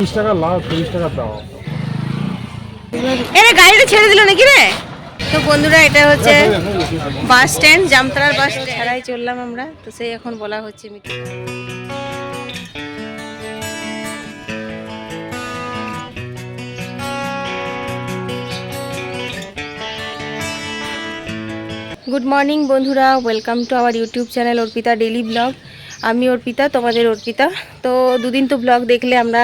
তিরিশ টাকা লাভ তিরিশ টাকা দাও। এরে গাড়িটা ছেড়ে দিল নাকি রে? তো বন্ধুরা, এটা হচ্ছে বাস স্ট্যান্ড, জামতলার বাস ছাড়াই চললাম আমরা, তো সেই এখন বলা হচ্ছে মিটিং গুড মর্নিং বন্ধুরা। Welcome to our YouTube channel Arpita daily vlog আমি অর্পিতা, তোমাদের অর্পিতা। তো দুদিন তো ব্লগ দেখলে আমরা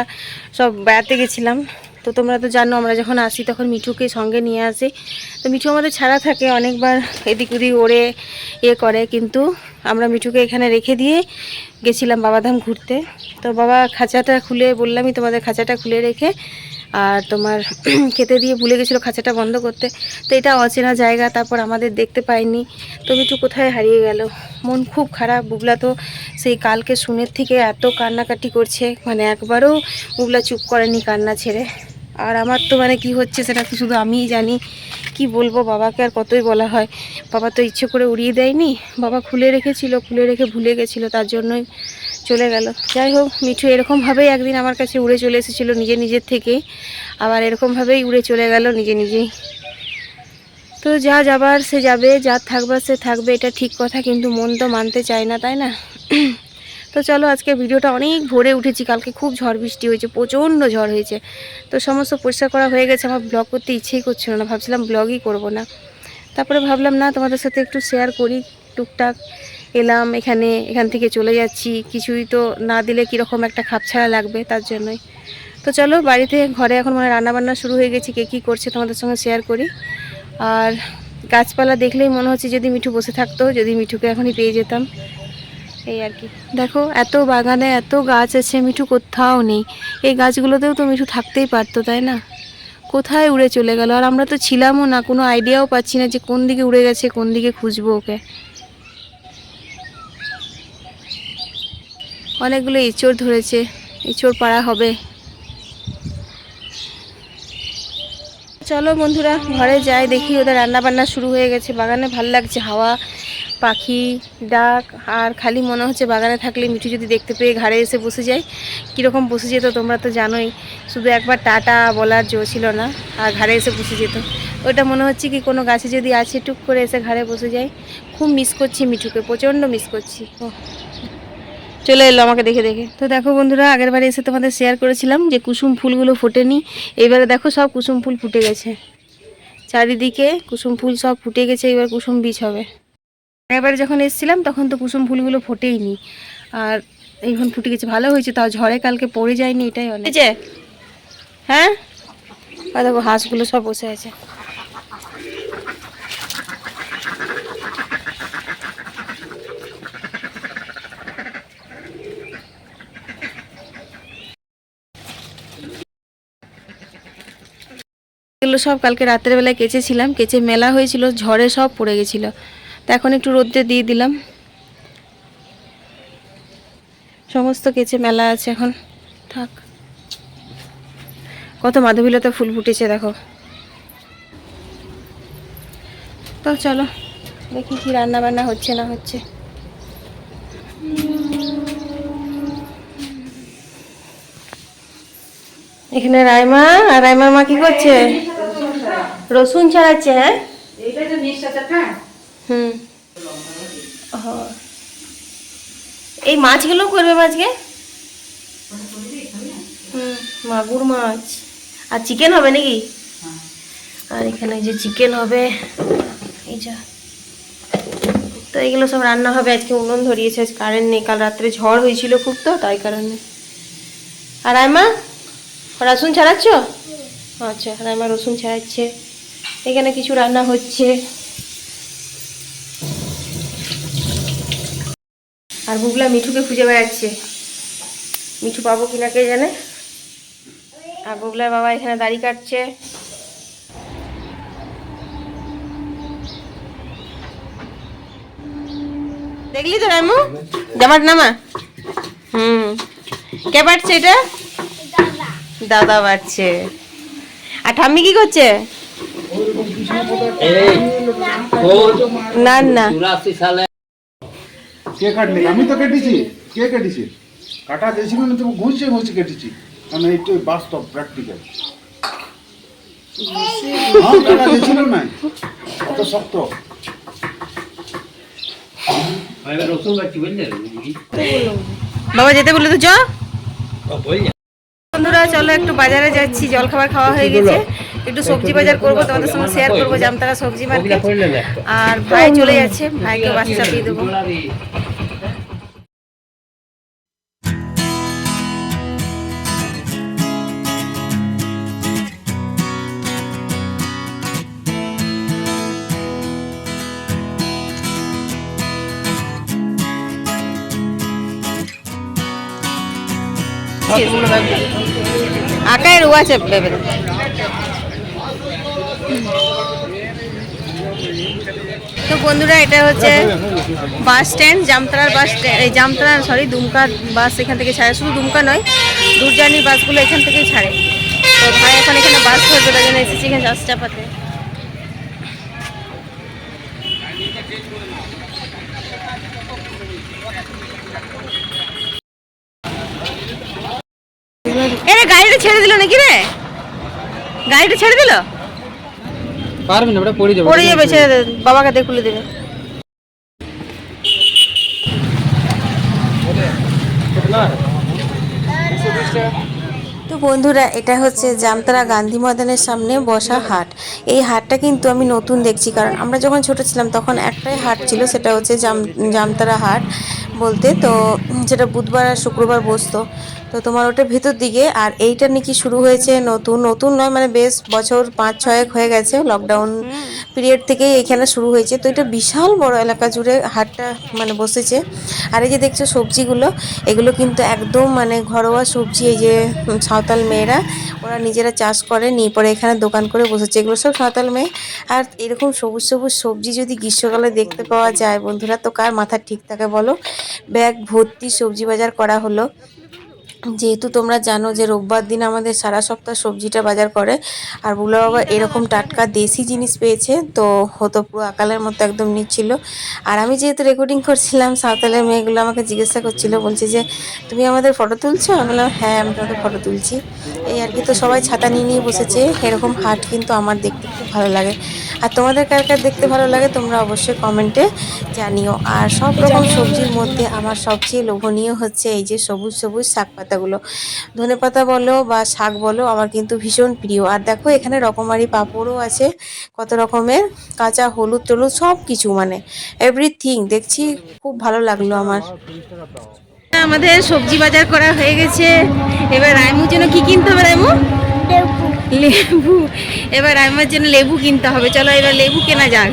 সব বেড়াতে গেছিলাম। তো তোমরা তো জানো, আমরা যখন আসি তখন মিঠুকে সঙ্গে নিয়ে আসি। তো মিঠু আমাদের ছাড়া থাকে, অনেকবার এদিক ওদিক ওড়ে ইয়ে করে। কিন্তু আমরা মিঠুকে এখানে রেখে দিয়ে গেছিলাম বাবাধাম ঘুরতে। তো বাবা খাঁচাটা খুলে, বললামই তোমাদের খাঁচাটা খুলে রেখে আর তোমার খেতে দিয়ে ভুলে গেছিল খাঁচাটা বন্ধ করতে। তো এটা অচেনা জায়গা, তারপর আমাদের দেখতে পাইনি। তো মিঠু কোথায় হারিয়ে গেল? মন খুব খারাপ, বুবলা তো সেই কালকে শুনের থেকে এত কান্নাকাটি করছে। মানে একবারও বুবলা চুপ করেনি কান্না ছেড়ে। আর আমার তো মানে কি হচ্ছে সেটা তো শুধু আমিই জানি। কি বলব বাবাকে আর কতই বলা হয়। বাবা তো ইচ্ছে করে উড়িয়ে দেয়নি। বাবা খুলে রেখেছিল, খুলে রেখে ভুলে গেছিল, তার জন্যই চলে গেল। যাই হোক, মিঠু এরকমভাবেই একদিন আমার কাছে উড়ে চলে এসেছিল নিজে নিজের থেকে। আবার এরকমভাবেই উড়ে চলে গেল নিজে নিজেই তো যা যাবার সে যাবে, যা থাকবার সে থাকবে, এটা ঠিক কথা, কিন্তু মন তো মানতে চায় না, তাই না? তো চলো, আজকে ভিডিওটা অনেক ভোরে উঠেছি, কালকে খুব ঝড় বৃষ্টি হয়েছে, প্রচণ্ড ঝড় হয়েছে। তো সমস্ত পরিষ্কার করা হয়ে গেছে, আমার ব্লগ করতে ইচ্ছেই করছিল না, ভাবছিলাম ব্লগই করব না। তারপরে ভাবলাম, না, তোমাদের সাথে একটু শেয়ার করি, টুকটাক। এলাম, এখানে, এখান থেকে চলে যাচ্ছি। কিছুই তো না দিলে কীরকম একটা খাপছাড়া লাগবে তার জন্যই। তো চলো, বাড়িতে, ঘরে এখন মানে রান্নাবান্না শুরু হয়ে গেছে, কে কী করছে তোমাদের সঙ্গে শেয়ার করি। আর গাছপালা দেখলেই মনে হচ্ছে যদি মিঠু বসে থাকতো, যদি মিঠুকে এখনই পেয়ে যেতাম। এই আর কি। দেখো, এত বাগানে এত গাছ আছে, মিঠু কোথাও নেই। এই গাছগুলোতেও তো মিঠু থাকতেই পারতো, তাই না? কোথায় উড়ে চলে গেল? আর আমরা তো ছিলামও না, কোনো আইডিয়াও পাচ্ছি না যে কোন দিকে উড়ে গেছে, কোন দিকে খুঁজবো ওকে। অনেকগুলো এঁচড় ধরেছে। এঁচড় পাড়া হবে। চলো বন্ধুরা, ঘরে যাই, দেখি ওদের রান্না বান্না শুরু হয়ে গেছে। বাগানে ভালো লাগছে, হাওয়া, পাখি, ডাক, আর খালি মনে হচ্ছে বাগানে থাকলে মিঠু যদি দেখতে পেয়ে ঘাড়ে এসে বসে যায়, কীরকম বসে যেত তোমরা তো জানোই। শুধু একবার টাটা বলার জো ছিল না, আর ঘাড়ে এসে বসে যেত। ওটা মনে হচ্ছে কি কোনো গাছে যদি আছে, টুক করে এসে ঘাড়ে বসে যায়। খুব মিস করছি মিঠুকে, প্রচণ্ড মিস করছি। ও চলে এলো আমাকে দেখে দেখে। তো দেখো বন্ধুরা আগের বারে এসে তোমাদের শেয়ার করেছিলাম যে কুসুম ফুলগুলো ফোটেনি। এবারে দেখো সব কুসুম ফুল ফুটে গেছে। চারিদিকে কুসুম ফুল সব ফুটে গেছে এবার কুসুম বীজ হবে। এবারে যখন এসেছিলাম তখন তো কুসুম ফুলগুলো ফোটেইনি। আর এখন ফুটে গেছে ভালো হয়েছে তাও ঝড়ে কালকে পড়ে যায়নি এটাই অনেক? হ্যাঁ? আর দেখো হাঁসগুলো সব বসে আছে। এগুলো সব কালকে রাতের বেলায় কেচেছিলাম। কেচে মেলা হয়েছিল, ঝড়ে সব পড়ে গেছিল। তো এখন একটু রোদ্রে দিয়ে দিলাম। সমস্ত কেচে মেলা আছে এখন। থাক। কত মাধবীলতা ফুল ফুটেছে, দেখো। তো চলো, দেখি কি রান্না বান্না হচ্ছে না হচ্ছে। এখানে রায়মা, আর রাইমার মা কি করছে? রসুন ছাড়াচ্ছে হ্যাঁ? হুম। ও। এই মাছগুলো করবে আজকে? হুম মাগুর মাছ। আর চিকেন হবে নাকি? আর এখানে যে চিকেন হবে এই যা। তো এগুলো সব রান্না হবে আজকে উনুন ধরিয়েছে আজ কারেন্ট নেই। কাল রাত্রে ঝড় হয়েছিল খুব তো তাই কারণে। আর আয়মা রসুন ছাড়াচ্ছ? আচ্ছা রাইমা রসুন ছাড়াচ্ছে। এখানে কিছু রান্না হচ্ছে। আর বুবলা মিঠুকে খুঁজে বেড়াচ্ছে। মিঠু পাবো কিনা কে জানে? আর বুবলার বাবা এখানে দাড়ি কাটছে। দেখলি তো রামু? জামার নামা? হুম। কে বাড়ছে এটা? দাদা। বাড়ছে আর ঠাম্মি কি করছে? না না সালে কে কাটনি আমি তো কেটেছি। কে কেটেছি? কাটা না তুমি কেটেছি। মানে বাস্তব প্র্যাকটিক্যাল কাটা গেছিল না? কত শক্ত? বাবা যেতে বলল তো চ। বন্ধুরা চলো একটু বাজারে যাচ্ছি। জল খাবার খাওয়া হয়ে গেছে। একটু সবজি বাজার করব তোমাদের সঙ্গে শেয়ার করব জামতারা সবজি মার্কেট আর ভাই চলে যাচ্ছে ভাইকে বাস চাপিয়ে দেবো। আকায় রোয়া চেপবে তো বন্ধুরা, এটা হচ্ছে বাস স্ট্যান্ড জামতলার বাস এই জামতলার সরি দুমকার বাস এখান থেকে ছাড়ে। শুধু দুমকা নয় দূর বাসগুলো এখান থেকেই ছাড়ে। তো ভাই এখন এখানে বাস ধরবে তাই জন্য এসেছি এখানে বাস চাপাতে। গাড়িটা ছেড়ে দিল নাকি রে? গাড়িটা ছেড়ে দিল? পারবে না ওটা পড়ে যাবে। পড়ে যাবে ছেড়ে দে বাবাকে দিয়ে খুলে দেবে। তো বন্ধুরা এটা হচ্ছে জামতারা গান্ধী ময়দানের সামনে বসা হাট। এই হাটটা কিন্তু আমি নতুন দেখছি কারণ আমরা যখন ছোট ছিলাম তখন একটাই হাট ছিল সেটা হচ্ছে জাম জামতারা হাট বলতে। তো যেটা বুধবার আর শুক্রবার বসতো। তো তোমার ওটা ভেতর দিকে, আর এইটা নাকি শুরু হয়েছে নতুন নতুন নয় মানে বেশ বছর পাঁচ, ছয়েক হয়ে গেছে লকডাউন পিরিয়ড থেকেই এখানে শুরু হয়েছে। তো এটা বিশাল বড় এলাকা জুড়ে হাটটা মানে বসেছে। আর এই যে দেখছ সবজিগুলো, এগুলো কিন্তু একদম মানে ঘরোয়া সবজি, এই যে সাঁওতাল মেয়েরা, ওরা নিজেরা চাষ করে, নিয়ে পরে এখানে দোকান করে বসেছে। এগুলো সব সাঁওতাল মেয়ে। আর এরকম সবুজ সবুজ সবজি যদি গ্রীষ্মকালে দেখতে পাওয়া যায়, বন্ধুরা, তো কার মাথা ঠিক থাকে বলো? ব্যাগ ভর্তি সবজি বাজার করা হলো। যেহেতু তোমরা জানো যে রোববার দিন আমাদের সারা সপ্তাহ সবজিটা বাজার করে, আর বুলো বাবা এরকম টাটকা দেশি জিনিস পেয়েছে, তো হতো পুরো আকালের মতো একদম নিচ্ছিল। আর আমি যেহেতু রেকর্ডিং করছিলাম, সাঁওতালের মেয়েগুলো আমাকে জিজ্ঞাসা করছিল, বলছে যে, তুমি আমাদের ফটো তুলছো? আমি বললাম হ্যাঁ আমি তোমাদের ফটো তুলছি। এই আর কি, তো সবাই ছাতা নিয়ে নিয়ে বসেছে। এরকম হাট কিন্তু আমার দেখতে খুব ভালো লাগে। আর তোমাদের কার কার দেখতে ভালো লাগে তোমরা অবশ্যই কমেন্টে জানিও। আর সব রকম সবজির মধ্যে আমার সবচেয়ে লোভনীয় হচ্ছে এই যে সবুজ সবুজ শাক পাতাগুলো। ধনে পাতা বলো বা শাক বলো আমার কিন্তু ভীষণ প্রিয়। আর দেখো এখানে রকমারি পাঁপড়ও আছে কত রকমের কাঁচা হলুদ টলুদ সব কিছু মানে। এভরিথিং দেখছি খুব ভালো লাগল আমার। আমাদের সবজি বাজার করা হয়ে গেছে। এবার রাইমুর জন্য কি কিনতে হবে রাইমু? লেবু। এবার আমার জন্য লেবু কিনতে হবে। চলো এবার লেবু কেনা যাক।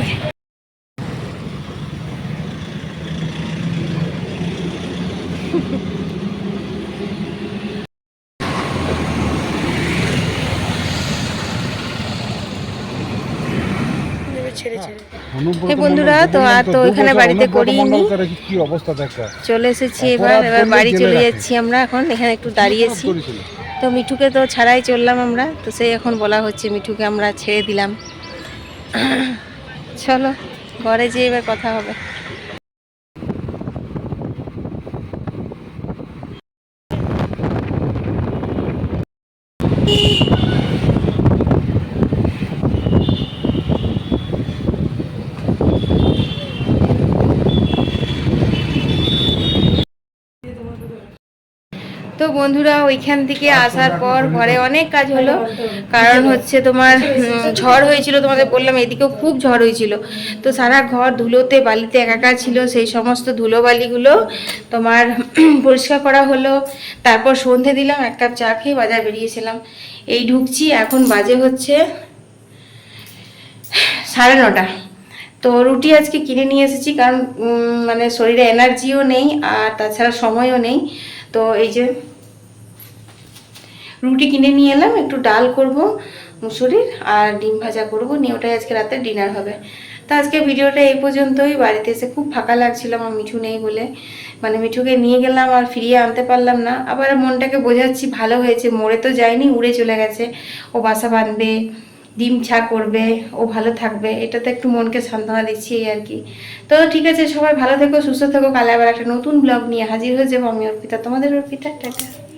বন্ধুরা তো আর তো ওইখানে বাড়িতে করিনি। কি চলে এসেছি এবার এবার বাড়ি চলে যাচ্ছি আমরা এখন। এখানে একটু দাঁড়িয়েছি। তো মিঠুকে তো ছাড়াই চললাম আমরা, তো সেই এখন বলা হচ্ছে মিঠুকে আমরা ছেড়ে দিলাম। চলো, ঘরে যেয়ে এবার কথা হবে। তো বন্ধুরা ওইখান থেকে আসার পর ঘরে অনেক কাজ হলো। কারণ হচ্ছে তোমার ঝড় হয়েছিল তোমাদের বললাম এদিকেও খুব ঝড় হয়েছিল। তো সারা ঘর ধুলোতে বালিতে একাকার ছিল সেই সমস্ত ধুলো বালিগুলো তোমার পরিষ্কার করা হলো। তারপর সন্ধে দিলাম এক কাপ চা খেয়ে বাজার বেরিয়েছিলাম। এই ঢুকছি এখন বাজে হচ্ছে সাড়ে নটা। তো রুটি আজকে কিনে নিয়ে এসেছি কারণ মানে শরীরে এনার্জিও নেই আর তাছাড়া সময়ও নেই। তো এই যে রুটি কিনে নিয়ে এলাম, একটু ডাল করব, মুসুরির, আর ডিম ভাজা করব। নিয়ে ওটাই আজকে রাতে ডিনার হবে। তো আজকে ভিডিওটা এই পর্যন্তই। বাড়িতে এসে খুব ফাঁকা লাগছিল, আমার মিঠু নেই বলে। মানে মিঠুকে নিয়ে গেলাম, আর ফিরিয়ে আনতে পারলাম না। আবার মনটাকে বোঝাচ্ছি, ভালো হয়েছে, মরে তো যায়নি, উড়ে চলে গেছে। ও বাসা বাঁধবে, ডিম ছা করবে, ও ভালো থাকবে, এটাতে একটু মনকে সান্ত্বনা দিচ্ছি এই আর কি। তো ঠিক আছে, সবাই ভালো থেকো, সুস্থ থেকো। কালে আবার একটা নতুন ব্লগ নিয়ে হাজির হয়ে যাব আমি অর্পিতা। তোমাদের অর্পিতা, টাটা।